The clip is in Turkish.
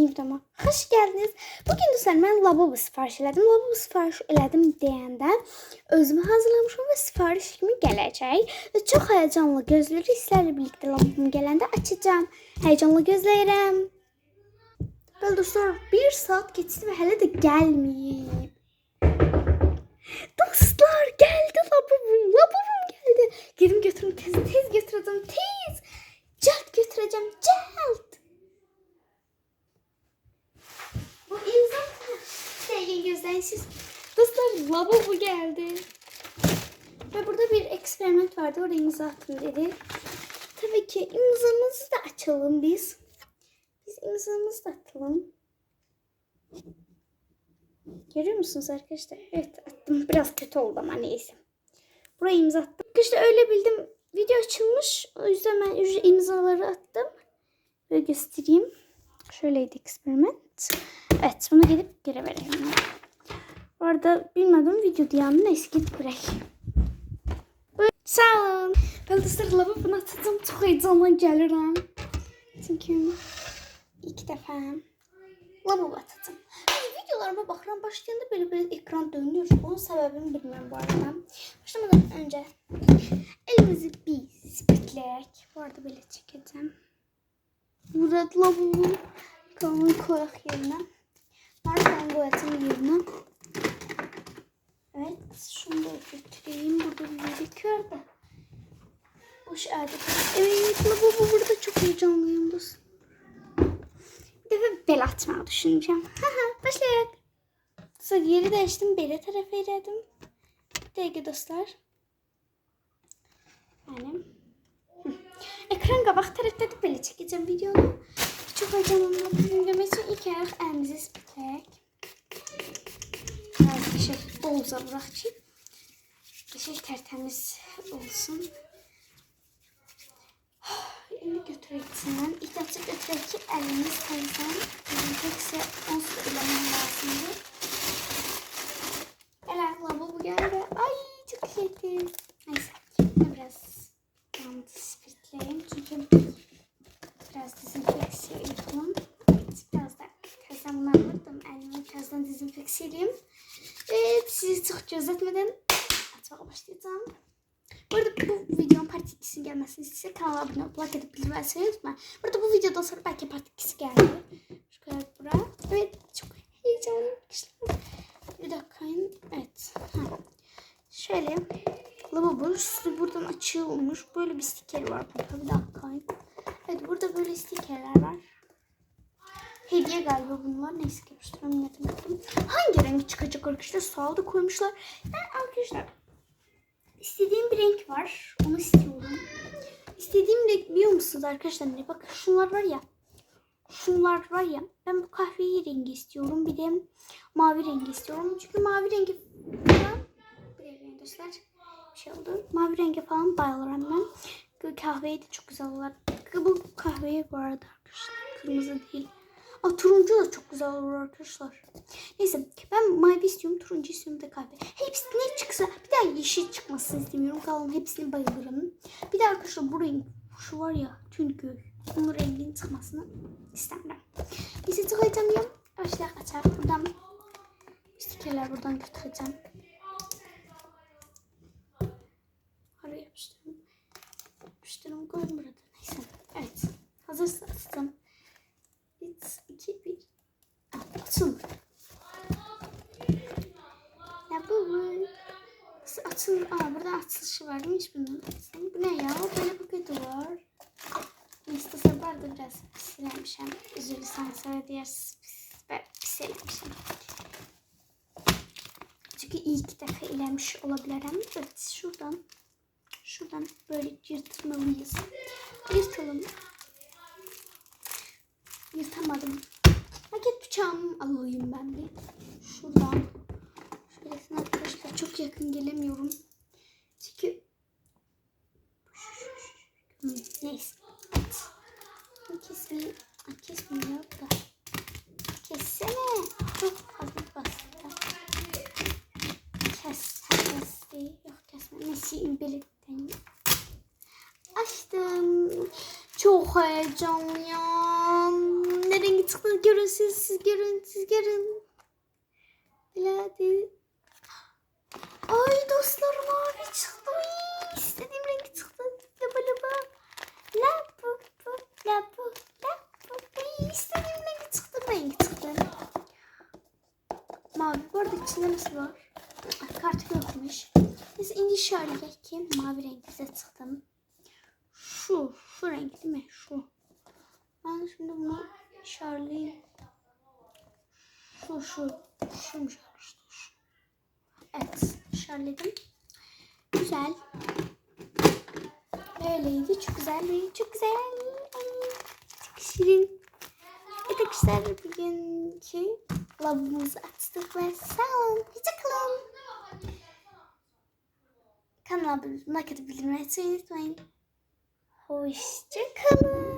deyim tamam. Hoş geldiniz. Bugün dostlar ben lavabo sifariş elədim. Lavabo sifariş elədim deyəndə özümü hazırlamışım və sifariş kimi gələcək. Və çox həyecanlı gözləyirik. Sizlərlə birlikdə lavabom gələndə açacağım. Həyecanlı gözləyirəm. Böyle dostlar bir saat geçti ve hele de gelmeyip. Dostlar geldi gözlersiz. Dostlar labubu geldi. Ve burada bir eksperiment vardı. Oraya imza attım dedi. Tabii ki imzamızı da açalım biz. Biz imzamızı da atalım. Görüyor musunuz arkadaşlar? Evet attım. Biraz kötü oldu ama neyse. Buraya imza attım. Arkadaşlar öyle bildim. Video açılmış. O yüzden ben imzaları attım. Böyle göstereyim. Şöyleydi experiment. Evet bunu gidip geri verelim. Bu arada bilmedim video diyanın. Böyle- Sağ olun. Ben dostlar lavabonu atacağım. Çok heyecanla gelirim. Çünkü İlk defa lavabo. Hani videolarıma bakıram başlayanda böyle ekran dönüyor. Onun sebebini bilmiyorum bu arada. Başlamadan önce elimizi bir spitleyerek bu arada böyle çekeceğim. Burada lavabo kalanı koyak yerine. Nereden koyacağım yerine? Evet şunu da götüreyim. Burada bir gerekiyor da. Boş adet. Evet lavabo burada çok heyecanlıyım dostum. Bir defa bel atmayı düşüneceğim. Başlayalım. Sonra yeri değiştim. Beli tarafa ilerledim. Değerli dostlar. Yani. Ekran qabaq tərəfdədir. Belə çəkəcəm videonu. Çox heyecanlandım. Demək üçün ilk ayaq əlimizi spitləyək. Vuraq ki, qəşək tərtəmiz olsun. Elini götürək içindən. Açıq götürək ki, əlimiz təzdən dezinfeksiya onsuz da eləmək lazımdır. Elə lavabo gəldi. Ay, çok teşekkür. Neyse, biraz yandı spirtleyeyim. Çünkü biraz dezinfeksiya yapalım. Biraz da təzdən bunları vurdum. Əlimi təzdən dezinfeksiya edeyim. Sizi çox gözlətmədən açmağa başlayacağım. Bu arada bu videonun part 2'si gelmesini istiyorsa kanala abone olup like edip bildirim açmayı unutmayın. Bu arada bu videodan sonra belki part 2'si geldi. Şu kadar buraya. Evet çok heyecanlıyım arkadaşlar. Bir dakika. Evet. Ha. Şöyle. Lavabo üstü buradan açılmış. Böyle bir stiker var burada. Bir dakika. Evet burada böyle stikerler var. Hediye galiba bunlar. Neyse ki yapıştıramıyorum. Hangi rengi çıkacak arkadaşlar? Sağa da koymuşlar. Ben arkadaşlar İstediğim bir renk var. Onu istiyorum. İstediğim renk biliyor musunuz arkadaşlar? Ne bakın şunlar var ya. Şunlar var ya. Ben bu kahveyi rengi istiyorum. Bir de mavi rengi istiyorum. Çünkü mavi rengi falan şey oldu. Mavi rengi falan bayılırım ben. Kahveyi de çok güzel olur. Bu kahveyi bu arada arkadaşlar. Kırmızı değil. Aa, turuncu da çok güzel olur arkadaşlar. Neyse ben mavi istiyorum, turuncu istiyorum da kahve. Hepsi ne çıksa bir daha yeşil çıkmasını istemiyorum. Kalan hepsini bayılırım. Bir de arkadaşlar bu renk şu var ya tünkü. Onun renginin çıkmasını istemiyorum. Neyse çok heyecanlıyım. Başlayalım açar. Buradan stikerler buradan götüreceğim. Oraya yapıştırdım. Yapıştırdım burada. Neyse. Evet. Hazırsa açtım. 3, 2, 1. Açıl. Ya bu bu. Nasıl açıl? Aa burada açılışı var? Hiç bilmiyorum. Bu ne ya? Böyle paketi var. Neyse sabah da biraz pislenmişim. Üzülürsen sonra diğer pislenmişim. Çünkü ilk defa ilermiş olabilirim. Evet şuradan şuradan böyle yırtmalıyız. Yırtalım. Yırtamadım. Paket bıçağımı alayım ben bir. Şuradan. Arkadaşlar çok yakın gelemiyorum. Çünkü neyse. Kesmeyi, yok da. Kessene. Çok hafif bastı. Kes. Kes değil. Yok kesme. Neyse birlikten. Açtım. Çok heyecanlıyım. güzel rengi çıktı. Görün siz, siz görün, siz görün. Hadi. Ay dostlar mavi çıktı. Ay, rengi çıktı. Laba laba. La bu bu la bu la bu. Ay, istediğim rengi çıktı. Rengi çıktı. Mavi. Bu arada içinde nasıl var? Kart yokmuş. Neyse indi şöyle bakayım. Mavi rengi de çıktım. Şu, şu renk değil mi? Şu. Ben şimdi bunu işaretleyeyim. Şu, şu. Şuymuş işte şu. Evet, işaretledim. Güzel. Böyleydi. Çok güzel. Çok güzel. Çok şirin. Evet arkadaşlar bugünkü labımızı açtık ve sağ olun. Hoşçakalın. Kanala abone olmayı, unutmayın. Hoşçakalın.